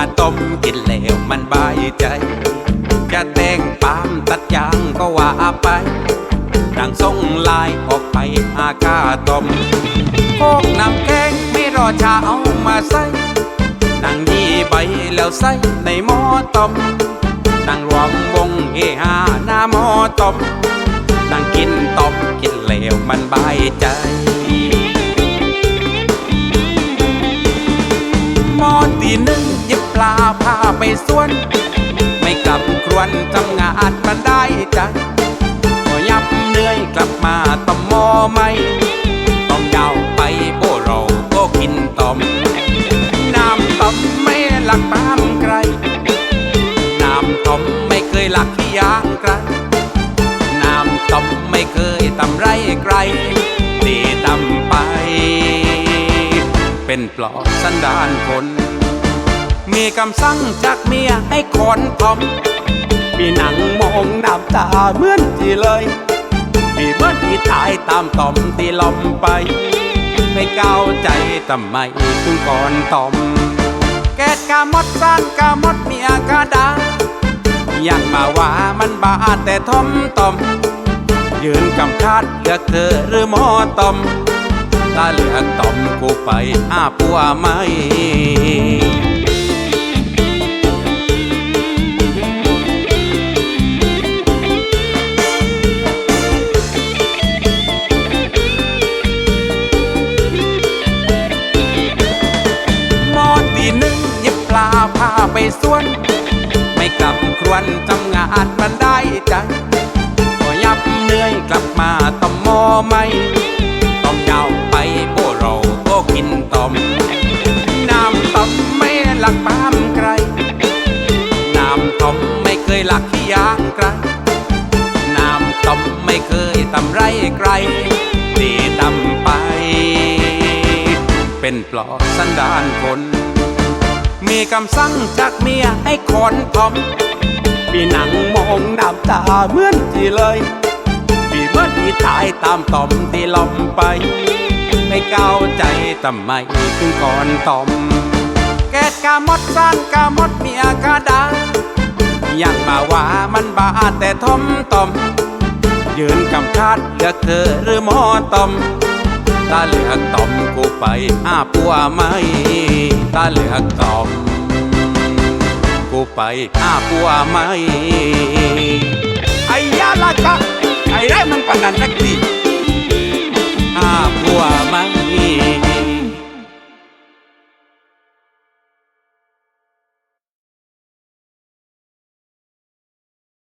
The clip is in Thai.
มาต้มกินแล้วมันบายใจ จะแต่งปามตัดยางก็ว่าไปดังส่งลายออกไปหากาต้มโคกน้ำแกงไม่รอชาเอามาใส่นั่งยี่ใบแล้วใส่ในหม้อต้มนั่งรวมวงเฮฮาหน้าหม้อต้มนั่งกินต้มกินแล้วมันบายใจ ไปสวน ไม่กลับครวนทำงานมันได้ใจก็ยับเหนื่อยกลับมาต้มมอไม่ต้องยาวไปโบเราก็กินต้มน้ำต้มไม่หลักตามใครน้ำต้มไม่เคยหลักที่ยางไกลน้ำต้มไม่เคยตำไรไกลตีตำไป เป็นปลอกสันดานคน มีคำสั่งจากเมียให้คอนทอมมีหนังมองน้ำตาเหมือนที่เลย มีเหมือนที่ตายตามต่อมตีลมไป ไม่ก้าวใจทำไมถึงก่อนตอม แกดกามดซ่านกามดเมียกาดายังมาว่ามันบาแต่ทอมตอม ยืนกำคาดเลือกเธอหรือหมอตอมถ้าเลือกตอมกูไปอาปัวไมหม ไปสวน ไม่กลับครวนทำงานมันได้ใจก็ยับเหนื่อยกลับมาต้มมอไม่ต้มยาวไปโบเราก็กินต้มน้ำต้มไม่หลักตามใคร น้ำต้มไม่เคยหลักที่ยางไกลน้ำต้มไม่เคยตำไรไกลตีตำไป เป็นปลอกสันดานคน มีคำสั่งจากเมียให้คอนทอมมีหนังมองน้ำตาเหมือนที่เลยมีเมือที่ตายตามต่อมที่ลมไป ไม่ก้าใจทำไมถึงก่อนต่อม แกดกามดซ่านกามดเมียกาดายังมาว่ามันบาแต่ทอมต่อม ยืนกำคาดเลือกเธอหรือหมอต่อม ตาเลือกต่อมกูไปอาปัวไหมถ้าเลือกต่อมกูไปอาปัวไหมไอ้ยาละกะ